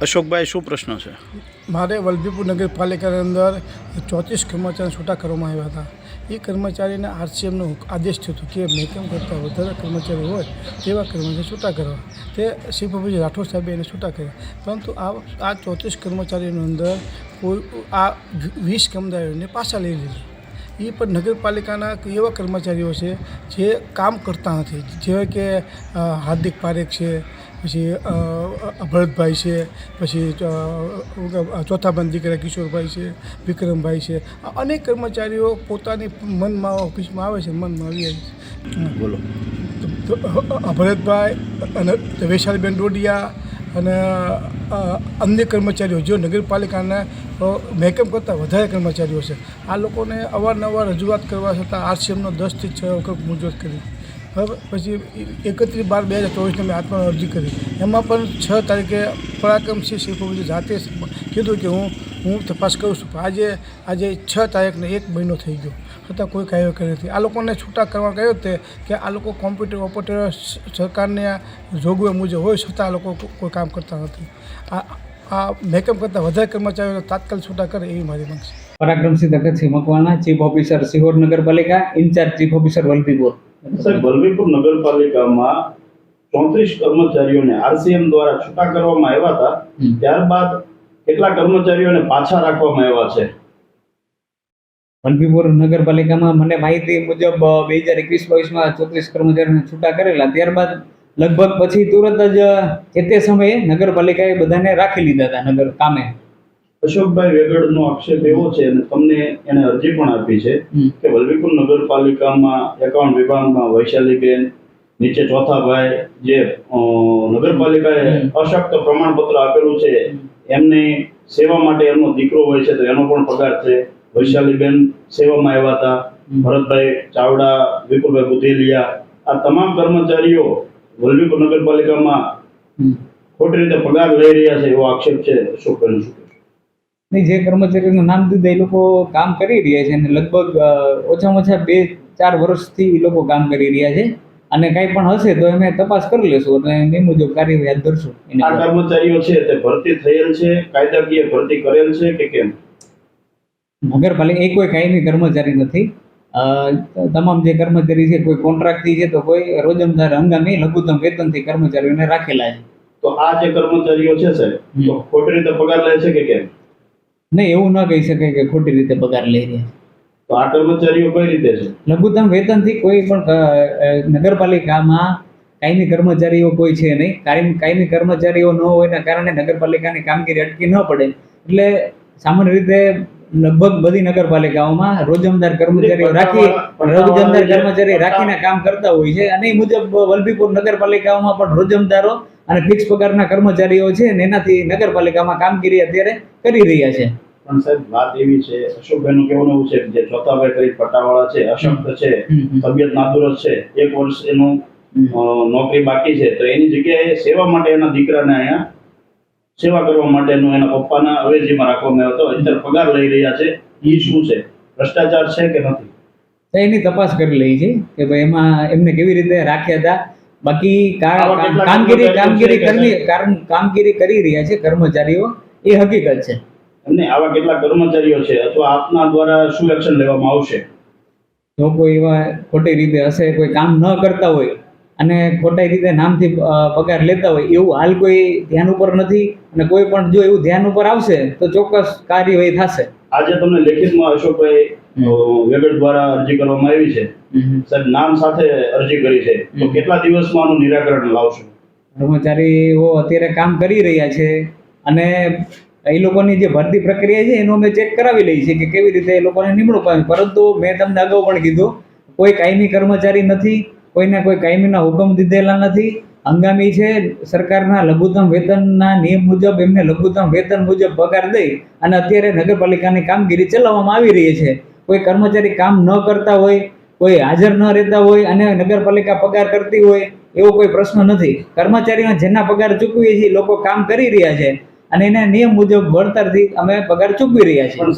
અશોકભાઈ, શું પ્રશ્ન છે? મારે વલભીપુર નગરપાલિકાની અંદર ચોત્રીસ કર્મચારીને છૂટા કરવામાં આવ્યા હતા. એ કર્મચારીને આરસીએમનો આદેશ થયો હતો કે મેકમ કરતાં વધારે કર્મચારી હોય તેવા કર્મચારી છૂટા કરવા. તે શ્રી પ્રભુજી રાઠોડ સાહેબે એને છૂટા કર્યા. પરંતુ આ આ ચોત્રીસ કર્મચારીની અંદર કોઈ, આ વીસ કામદારોને પાછા લઈ લીધા. એ પણ નગરપાલિકાના એવા કર્મચારીઓ છે જે કામ કરતા નથી. જેવા કે હાર્દિક પારેખ છે પછી અ, અ, ભરતભાઈ છે પછી ચોથા ચોથાબંધ દીકરા કિશોરભાઈ છે વિક્રમભાઈ છે. આ અનેક કર્મચારીઓ પોતાની મનમાં ઓફિસમાં આવે છે મનમાં આવી જાય છે. બોલો. અભરતભાઈ ભરતભાઈ અને વૈશાલીબેન ડોડિયા અને અન્ય કર્મચારીઓ જે નગરપાલિકાના મેકઅપ કરતાં વધારે કર્મચારીઓ છે, આ લોકોને અવારનવાર રજૂઆત કરવા છતાં આરસીએમનો દસથી છ વખત મુજબ કરી. હવે પછી એકત્રીસ બાર બે હજાર ચોવીસને મેં આત્મા અરજી કરી. એમાં પણ છ તારીખે પરાક્રમસિંહ શિવપ્રભુજી જાતે કીધું કે હું હું તપાસ કરું છું. પણ આજે આજે છ તારીખને એક મહિનો થઈ ગયો. છતાં કોઈ કાર્ય કરી નથી. આ લોકોને છૂટા કરવા કહ્યું તે કે આ લોકો કોમ્પ્યુટર ઓપરેટર સરકારને જોગવાઈ મુજબ હોય છતાં આ લોકો કોઈ કામ કરતા નથી. આ આ મેકઅપ કરતાં વધારે કર્મચારીઓને તાત્કાલિક છૂટા કરે એવી મારી માંગ છે. પરાક્રમસિંહ તખતસિંહ મકવાણા ચીફ ઓફિસર સિહોર નગરપાલિકા ઇન્ચાર્જ ચીફ ઓફિસર વલભીપુર સાહેબ વલભીપુર નગરપાલિકામાં ચોત્રીસ કર્મચારીઓને આરસીએમ દ્વારા છૂટા કરવામાં આવ્યા હતા. ત્યારબાદ કેટલા કર્મચારીઓને પાછા રાખવામાં આવ્યા છે? વલભીપુર નગરપાલિકામાં મને માહિતી મુજબ બે હજાર એકવીસ બાવીસમાં ચોત્રીસ કર્મચારીઓને છૂટા કરેલા. ત્યારબાદ લગભગ પછી તુરંત જ એ તે સમયે નગરપાલિકાએ બધાને રાખી લીધા હતા નગર કામે. અશોકભાઈ વેગડનો આક્ષેપ એવો છે અને તમને એને અરજી પણ આપી છે કે વલભીપુર નગરપાલિકામાં એકાઉન્ટ વિભાગમાં વૈશાલીબેન નીચે ચોથા ભાઈ જે નગરપાલિકાએ. અશક્ત પ્રમાણપત્ર આપેલું છે એમની સેવા માટે એમનો દીકરો હોય છે તો એનો પણ પગાર છે. વૈશાલીબેન સેવામાં આવ્યા હતા. ભરતભાઈ ચાવડા વિપુલભાઈ બુધેલિયા આ તમામ કર્મચારીઓ વલભીપુર નગરપાલિકામાં ખોટી રીતે પગાર લઈ રહ્યા છે એવો આક્ષેપ છે શું કહેવું? નહીં જે કર્મચારીઓનું નામ દીધા એ લોકો કામ કરી રહ્યા છે અને લગભગ ઓછામાં ઓછા બે ચાર વર્ષથી એ લોકો કામ કરી રહ્યા છે. અને કઈ પણ હશે તો અમે તપાસ કરી લેશું અને એ મુજબ કાર્યવાહી ધરશું આ કર્મચારીઓ છે તે ભરતી થયેલ છે કાયદાકીય ભરતી કરેલ છે કે કેમ? નગરપાલિકા એ કોઈ કાયમી કર્મચારી નથી. તમામ જે કર્મચારી છે કોઈ કોન્ટ્રાક્ટથી છે તો કોઈ રોજમદાર હંગામી લઘુત્તમ વેતનથી કર્મચારીઓને રાખેલા છે. તો આ જે કર્મચારીઓ છે સાહેબ તો ખોટી રીતે પગાર લે છે કે કેમ? નહીં એવું ન કહી શકાય કે ખોટી રીતે પગાર લઈ રહ્યા તો આ કર્મચારીઓ કઈ રીતે છે? લઘુત્તમ વેતનથી કોઈ પણ નગરપાલિકામાં કાયમી કર્મચારીઓ કોઈ છે નહીં. કાયમી કાયમી કર્મચારીઓ ન હોયના કારણે નગરપાલિકાની કામગીરી અટકી ન પડે. એટલે સામાન્ય રીતે લગભગ બધી નગરપાલિકાઓમાં રોજમદાર કર્મચારીઓ રાખી રોજમદાર કર્મચારી રાખીને કામ કરતા હોય છે. અને એ મુજબ વલભીપુર નગરપાલિકાઓમાં પણ રોજમદારો અને ફિક્સ પગારના કર્મચારીઓ છે ને એનાથી નગરપાલિકામાં કામગીરી અત્યારે કરી રહ્યા છે. પણ સાહેબ વાત એવી છે અશોકભાઈનું કેવું એવું છે જે જોતાભાઈ કરી પટ્ટાવાળા છે અશક્ત છે. તબિયત નાદુરસ્ત છે એક વર્ષ એનું નોકરી બાકી છે તો એની જગ્યાએ સેવા માટે એના દીકરાને અહીંયા સેવા કરવા માટેનું એના પપ્પાના અવેજીમાં રાખવામાં આવ્યો હતો. અત્યારે પગાર લઈ રહ્યા છે. એ શું છે? ભ્રષ્ટાચાર છે કે નથી? એની તપાસ કરી લઈ છે કે ભાઈ એમાં એમને કેવી રીતે રાખ્યા હતા. બાકી કામગીરી કામગીરી કરવી કામગીરી કરી રહ્યા છે કર્મચારીઓ. એ હકીકત છે. એમને આવા કેટલા કર્મચારીઓ છે અથવા આપના દ્વારા શું એક્શન લેવામાં આવશે? જો કોઈ એવા ખોટી રીતે હશે કોઈ કામ ન કરતા હોય અને ખોટી રીતે નામથી પગાર લેતા હોય એવું હાલ કોઈ ધ્યાન ઉપર નથી અને કોઈ પણ જો એવું ધ્યાન ઉપર આવશે તો ચોક્કસ કાર્યવાહી થશે. આજે તમને લેખિતમાં અશોકભાઈ વેગડ દ્વારા અરજી કરવામાં આવી છે. સાહેબ નામ સાથે અરજી કરી છે. તો કેટલા દિવસમાં આનું નિરાકરણ લાવશો? કર્મચારીઓ અત્યારે કામ કરી રહ્યા છે અને એ લોકોની જે ભરતી પ્રક્રિયા છે એનું અમે ચેક કરાવી લઈએ છીએ કે કેવી રીતે એ લોકોને નિમણૂક આવે પરંતુ મેં તમને અગાઉ પણ કીધું, કોઈ કાયમી કર્મચારી નથી, કોઈને કોઈ કાયમીના હુકમ દીધેલા નથી. હંગામી છે, સરકારના લઘુત્તમ વેતનના નિયમ મુજબ એમને લઘુત્તમ વેતન મુજબ પગાર દઈ અને અત્યારે નગરપાલિકાની કામગીરી ચલાવવામાં આવી રહી છે. કોઈ કર્મચારી કામ ન કરતા હોય, કોઈ હાજર ન રહેતા હોય અને નગરપાલિકા પગાર કરતી હોય, એવો કોઈ પ્રશ્ન નથી. કર્મચારીઓ જેના પગાર ચૂકવીએ છીએ લોકો કામ કરી રહ્યા છે. અને એના નિયમ મુજબ વળતરથી અમે પગાર ચૂકવી રહ્યા છીએ.